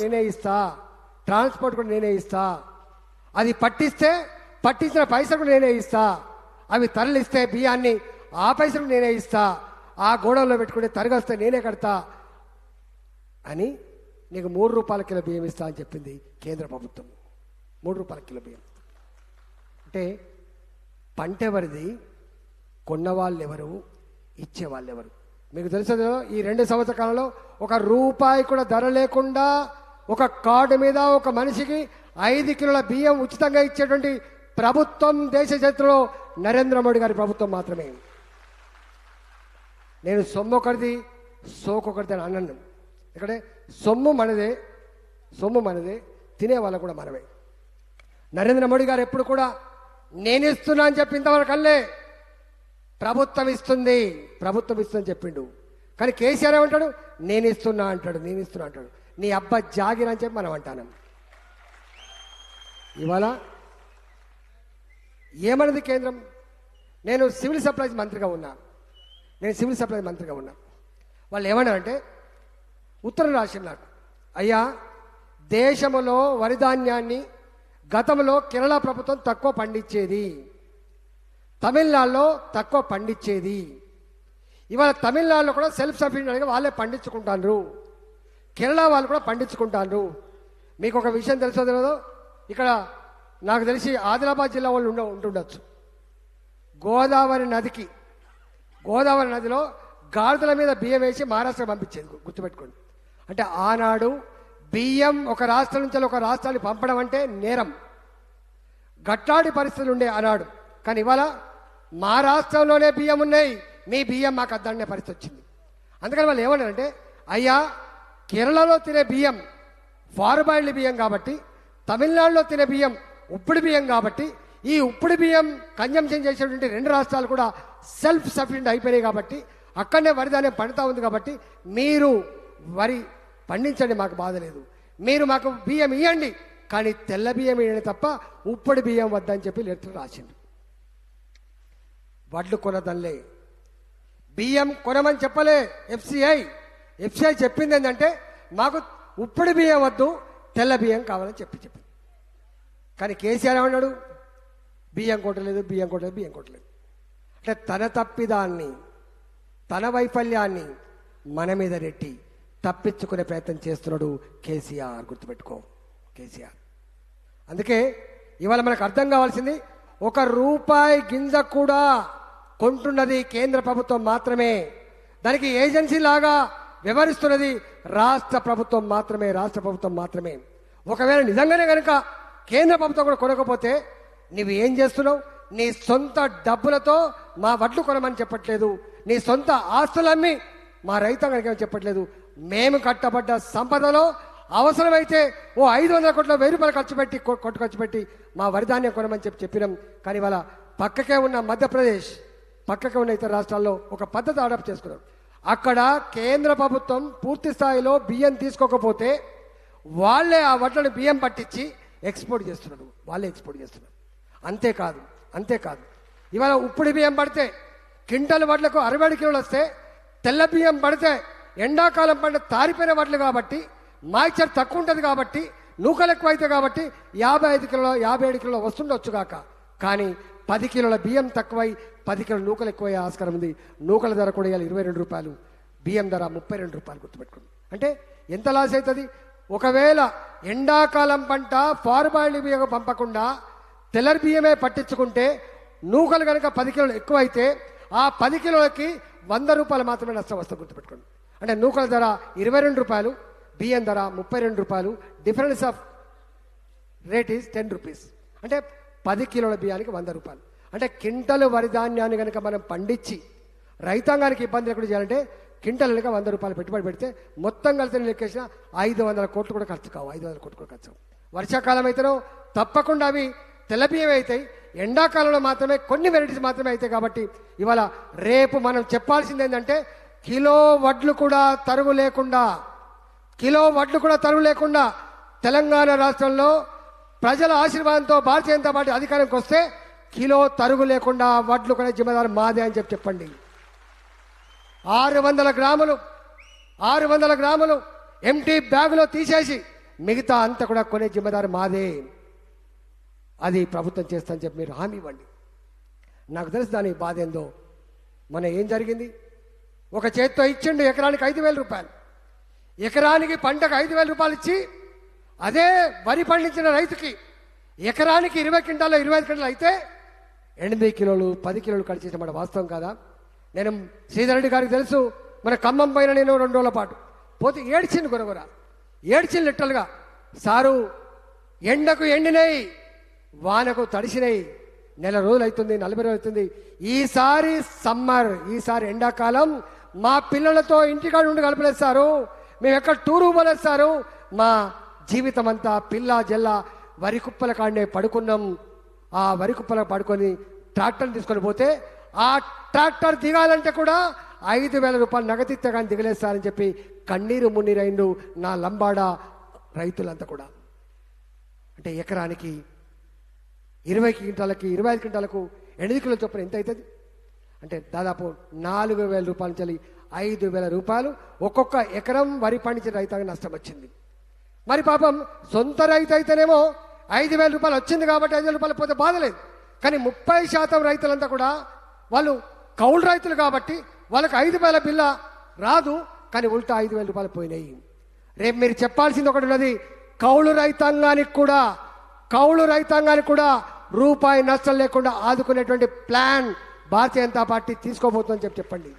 నేనే ఇస్తా. ట్రాన్స్పోర్ట్ కూడా నేనే ఇస్తా. అది పట్టిస్తే పట్టించిన పైసలు కూడా నేనే ఇస్తా. అవి తరలిస్తే బియ్యాన్ని ఆ పైసలు నేనే ఇస్తా. ఆ గోడౌన్లో పెట్టుకుంటే తరగొస్తే నేనే కడతా. అని నీకు మూడు రూపాయల కిలో బియ్యం ఇస్తా అని చెప్పింది కేంద్ర ప్రభుత్వం. మూడు రూపాయల కిలో బియ్యం. అంటే పంట ఎవరిది? కొన్న వాళ్ళు ఎవరు ఇచ్చే వాళ్ళు ఎవరు మీకు తెలుసు ఈ రెండు సంవత్సర కాలంలో ఒక రూపాయి కూడా ధర లేకుండా ఒక కార్డు మీద ఒక మనిషికి ఐదు కిలోల బియ్యం ఉచితంగా ఇచ్చేటువంటి ప్రభుత్వం దేశ చరిత్రలో నరేంద్ర మోడీ గారి ప్రభుత్వం మాత్రమే. నేను సొమ్ము ఒకటిది సోకొకటిది అని అన్నాను. ఇక్కడ సొమ్ము మనదే సొమ్ము మనదే తినే వాళ్ళు కూడా మనమే. నరేంద్ర మోడీ గారు ఎప్పుడు కూడా నేను ఇస్తున్నా అని చెప్పి ఇంతవరకు అల్లే ప్రభుత్వం ఇస్తుంది ప్రభుత్వం ఇస్తుందని చెప్పిండు. కానీ కేసీఆర్ ఏమంటాడు? నేను ఇస్తున్నా అంటాడు నేను ఇస్తున్నా అంటాడు. నీ అబ్బ జాగిర్ అని చెప్పి మనం అంటాను. ఇవాళ ఏమన్నది కేంద్రం? నేను సివిల్ సప్లైస్ మంత్రిగా ఉన్నా. నేను సివిల్ సప్లైస్ మంత్రిగా ఉన్నా. వాళ్ళు ఏమన్నారంటే ఉత్తరం రాసింది నాకు. అయ్యా దేశంలో వరిధాన్యాన్ని గతంలో కేరళ ప్రభుత్వం తక్కువ పండించేది. తమిళనాడులో తక్కువ పండించేది. ఇవాళ తమిళనాడులో కూడా సెల్ఫ్ సఫిషియెంట్ వాళ్ళే పండించుకుంటారు కేరళ వాళ్ళు కూడా పండించుకుంటారు మీకు ఒక విషయం తెలుసో తెలియదు ఇక్కడ నాకు తెలిసి ఆదిలాబాద్ జిల్లా వాళ్ళు ఉండ ఉంటుండొచ్చు. గోదావరి నదికి గోదావరి నదిలో గాడిదల మీద బియ్యం వేసి మహారాష్ట్ర పంపించేది గుర్తుపెట్టుకోండి. అంటే ఆనాడు బియ్యం ఒక రాష్ట్రం నుంచి ఒక రాష్ట్రాన్ని పంపడం అంటే నేరం. గట్లాడి పరిస్థితులు ఉండే ఆనాడు. కానీ ఇవాళ మా రాష్ట్రంలోనే బియ్యం ఉన్నాయి. మీ బియ్యం మాకు అద్దనే పరిస్థితి వచ్చింది. అందుకని వాళ్ళు ఏమన్నారంటే అయ్యా కేరళలో తినే బియ్యం ఫారుబాయిల్డ్ బియ్యం కాబట్టి తమిళనాడులో తినే బియ్యం ఉప్పుడు బియ్యం కాబట్టి ఈ ఉప్పుడు బియ్యం కన్జంప్షన్ చేసేటువంటి రెండు రాష్ట్రాలు కూడా సెల్ఫ్ సఫిషియెంట్ అయిపోయినాయి కాబట్టి అక్కడనే వరి ధాన్యం పండుతూ ఉంది కాబట్టి మీరు వరి పండించండి మాకు బాధ లేదు. మీరు మాకు బియ్యం ఇవ్వండి కానీ తెల్ల బియ్యం ఇవ్వండి తప్ప ఉప్పడి బియ్యం వద్దని చెప్పి లెటర్ రాసిండు వడ్లు కొనదల్లే. బియ్యం కొనమని చెప్పలే ఎఫ్సిఐ ఎఫ్సిఐ చెప్పింది ఏంటంటే మాకు ఉప్పుడు బియ్యం వద్దు తెల్ల బియ్యం కావాలని చెప్పి చెప్పింది. కానీ కేసీఆర్ ఏమన్నాడు? బియ్యం కొట్టలేదు బియ్యం కొట్టలేదు బియ్యం కొట్టలేదు అంటే తన తప్పిదాన్ని తన వైఫల్యాన్ని మన మీద రెట్టి తప్పించుకునే ప్రయత్నం చేస్తున్నాడు కేసీఆర్. గుర్తుపెట్టుకో కేసీఆర్. అందుకే ఇవాళ మనకు అర్థం కావాల్సింది ఒక రూపాయి గింజ కూడా కొంటున్నది కేంద్ర ప్రభుత్వం మాత్రమే. దానికి ఏజెన్సీ లాగా వ్యవహరిస్తున్నది రాష్ట్ర ప్రభుత్వం మాత్రమే రాష్ట్ర ప్రభుత్వం మాత్రమే. ఒకవేళ నిజంగానే కనుక కేంద్ర ప్రభుత్వం కూడా కొనకపోతే నువ్వు ఏం చేస్తున్నావు? నీ సొంత డబ్బులతో మా వడ్లు కొనమని చెప్పట్లేదు. నీ సొంత ఆస్తులమ్మి మా రైతాంగానికి ఏమని చెప్పట్లేదు. మేము కట్టబడ్డ సంపదలో అవసరమైతే ఓ ఐదు వందల కోట్ల వెయ్యి రూపాయలు ఖర్చు పెట్టి కొట్టు ఖర్చు పెట్టి మా వరిధాన్యం కొనమని చెప్పి చెప్పినాం. కానీ వాళ్ళ పక్కకే ఉన్న మధ్యప్రదేశ్ పక్కకే ఉన్న ఇతర రాష్ట్రాల్లో ఒక పద్ధతి అడాప్ట్ చేసుకున్నాం అక్కడ కేంద్ర ప్రభుత్వం పూర్తి స్థాయిలో బియ్యం తీసుకోకపోతే వాళ్ళే ఆ వడ్లను బియ్యం పట్టించి ఎక్స్పోర్ట్ చేస్తున్నాడు వాళ్ళే ఎక్స్పోర్ట్ చేస్తున్నారు. అంతేకాదు అంతేకాదు. ఇవాళ ఉప్పుడు బియ్యం పడితే క్వింటల్ వడ్లకు అరవై కిలోలు వస్తే తెల్ల బియ్యం పడితే ఎండాకాలం పంట తారిపోయిన వడ్లు కాబట్టి మాయిచర్ తక్కువ ఉంటుంది కాబట్టి నూకలు ఎక్కువ అయితే కాబట్టి యాభై ఐదు కిలో యాభై ఏడు కిలో వస్తుండొచ్చు కాక. కానీ పది కిలోల బియ్యం తక్కువై పది కిలోల నూకలు ఎక్కువయ్యే ఆస్కారం ఉంది. నూకల ధర కూడా ఇవాళ ఇరవై రెండు రూపాయలు. బియ్యం ధర ముప్పై రెండు రూపాయలు గుర్తుపెట్టుకోండి. అంటే ఎంత లాస్ అవుతుంది ఒకవేళ ఎండాకాలం పంట ఫార్బాయిల్డ్ బియ్యం పంపకుండా తెల్లరి బియ్యమే పట్టించుకుంటే నూకలు కనుక పది కిలోలు ఎక్కువైతే ఆ పది కిలోలకి వంద రూపాయలు మాత్రమే నష్టం వస్తుంది గుర్తుపెట్టుకోండి. అంటే నూకల ధర ఇరవై రెండు రూపాయలు బియ్యం ధర ముప్పై రెండు రూపాయలు. Difference of rate is ten rupees అంటే పది కిలోల బియ్యానికి వంద రూపాయలు. అంటే కింటలు వరి ధాన్యాన్ని కనుక మనం పండించి రైతాంగానికి ఇబ్బంది లేకుండా చేయాలంటే కింటల్ కనుక వంద రూపాయలు పెట్టుబడి పెడితే మొత్తం కలిసి లెక్కేసిన ఐదు వందల కోట్లు కూడా ఖర్చు కావు. ఐదు వందల కోట్లు కూడా ఖర్చు కావు. వర్షాకాలం అయితేనో తప్పకుండా అవి తెల్లబియ్యం అవుతాయి. ఎండాకాలంలో మాత్రమే కొన్ని వెరైటీస్ మాత్రమే అవుతాయి కాబట్టి ఇవాళ రేపు మనం చెప్పాల్సింది ఏంటంటే కిలో వడ్లు కూడా తరుగు లేకుండా కిలో వడ్లు కూడా తరువు లేకుండా తెలంగాణ రాష్ట్రంలో ప్రజల ఆశీర్వాదంతో భారతీయ జనతా పార్టీ అధికారంకి వస్తే కిలో తరుగు లేకుండా వడ్లు కొనే జిమ్మదారు మాదే అని చెప్పి చెప్పండి. ఆరు వందల గ్రాములు ఆరు వందల గ్రాములు ఎంటీ బ్యాగులో తీసేసి మిగతా అంతా కూడా కొనే జిమ్మదారు మాదే. అది ప్రభుత్వం చేస్తానని చెప్పి మీరు హామీ ఇవ్వండి. నాకు తెలుసు దాని బాధ ఏందో. మన ఏం జరిగింది? ఒక చేత్తో ఇచ్చిండు ఎకరానికి ఐదు వేల రూపాయలు. ఎకరానికి పంటకు ఐదు వేల రూపాయలు ఇచ్చి అదే వరి పండించిన రైతుకి ఎకరానికి ఇరవై క్వింటాలు ఇరవై ఐదు క్వింటాలు అయితే ఎనిమిది కిలోలు పది కిలోలు కడిచేసిన మాట వాస్తవం కాదా? నేను శ్రీధర్ గారికి తెలుసు మన ఖమ్మం పైన నేను రెండు రోజుల పాటు. పోతే ఏడ్చింది గురగుర. ఏడ్చింది లిట్టలుగా సారు ఎండకు ఎండినాయి వానకు తడిసినాయి నెల రోజులు అవుతుంది నలభై రోజులు అవుతుంది. ఈసారి సమ్మర్ ఈసారి ఎండాకాలం. మా పిల్లలతో ఇంటికాడ ఉండి గడపలేదు మేము ఎక్కడ టూరు పోలేస్తారు మా జీవితం అంతా పిల్ల జల్ల వరి కుప్పల కాడనే పడుకున్నాం. ఆ వరి కుప్పల పడుకొని ట్రాక్టర్ తీసుకొని పోతే ఆ ట్రాక్టర్ దిగాలంటే కూడా ఐదు వేల రూపాయలు నగదిస్తే కానీ దిగలేస్తారని చెప్పి కన్నీరు మున్నీరైండు నా లంబాడ రైతులంతా కూడా. అంటే ఎకరానికి ఇరవై క్వింటాలకి ఇరవై ఐదు క్వింటాలకు ఎనిమిది కిలోల చొప్పున ఎంత అవుతుంది అంటే దాదాపు నాలుగు వేల రూపాయల నుంచి ఐదు వేల రూపాయలు ఒక్కొక్క ఎకరం వరి పండించిన రైతాంగం నష్టం వచ్చింది. మరి పాపం సొంత రైతు అయితేనేమో ఐదు వేల రూపాయలు వచ్చింది కాబట్టి ఐదు వేల రూపాయలు పోతే బాధలేదు కానీ ముప్పై శాతం రైతులంతా కూడా వాళ్ళు కౌలు రైతులు కాబట్టి వాళ్ళకి ఐదు వేల బిల్ల రాదు కానీ ఉల్టా ఐదు వేల రూపాయలు పోయినాయి. రేపు మీరు చెప్పాల్సింది ఒకటి ఉన్నది కౌలు రైతాంగానికి కూడా కౌలు రైతాంగానికి కూడా రూపాయి నష్టం లేకుండా ఆదుకునేటువంటి ప్లాన్ భారతీయ జనతా పార్టీ తీసుకోబోతుందని చెప్పి చెప్పండి.